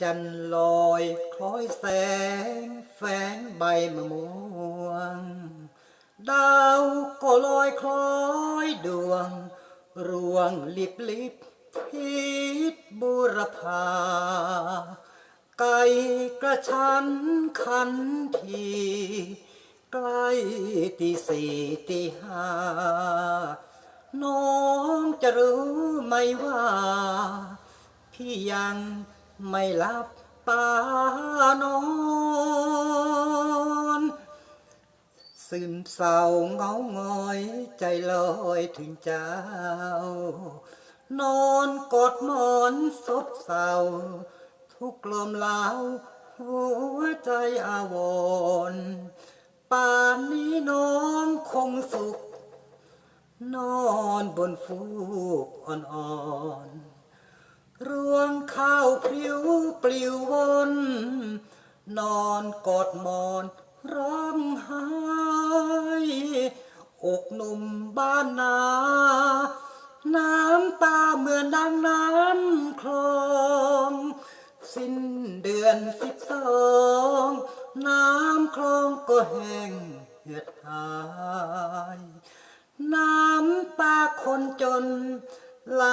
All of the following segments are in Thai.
จันลอยคล้อยแสง แฝงใบมะม่วง ดาวก็ลอยคล้อยดวง รวงลิบลิบทิศบุรพา ไก่กระชันขันที ใกล้ตีสี่ตีห้าน้องจะรู้ไหมว่า พี่ยัง ไม่หลับตานอน ซึมเศร้าเงาหงอยใจลอยถึงเจ้า นอนกอดหมอนซบเศร้า ทุกลมลาวหัวใจอาวรป่านนี้น้องคงสุข นอนบนฟูกอ่อนๆ รวงข้าวพริ้วปลิววน นอนกอดหมอนร้องไห้อกหนุ่มบ้านนา น้ำตาเหมือนดังน้ำคลอง สิ้นเดือนสิบสองน้ำคลองก็แห้งเหือดหาย น้ำตาคนจน ไหล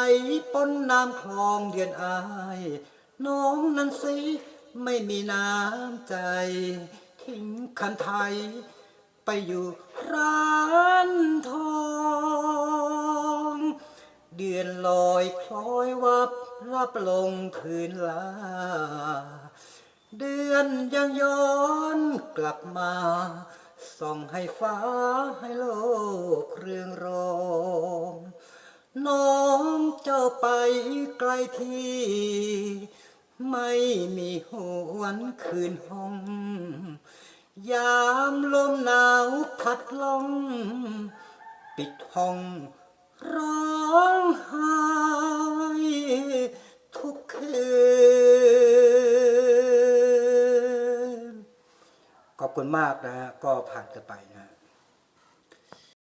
ปนน้ำคลองเดือนอาย น้องนั้นสิไม่มีน้ำใจ ทิ้งคันไทย ไปอยู่ร้านทอง เดือนลอยคล้อยวับรับลงพื้นลา เดือนยังย้อนกลับมาส่องให้ฟ้าให้โลกเรืองรองน้อง เจ้าไปไกลที่ ไม่มีหวนคืนห้อง ยามลมหนาวพัดลมปิดห้องร้องไห้ทุกคืนขอบคุณมากนะฮะก็ผ่านกันไปนะฮะ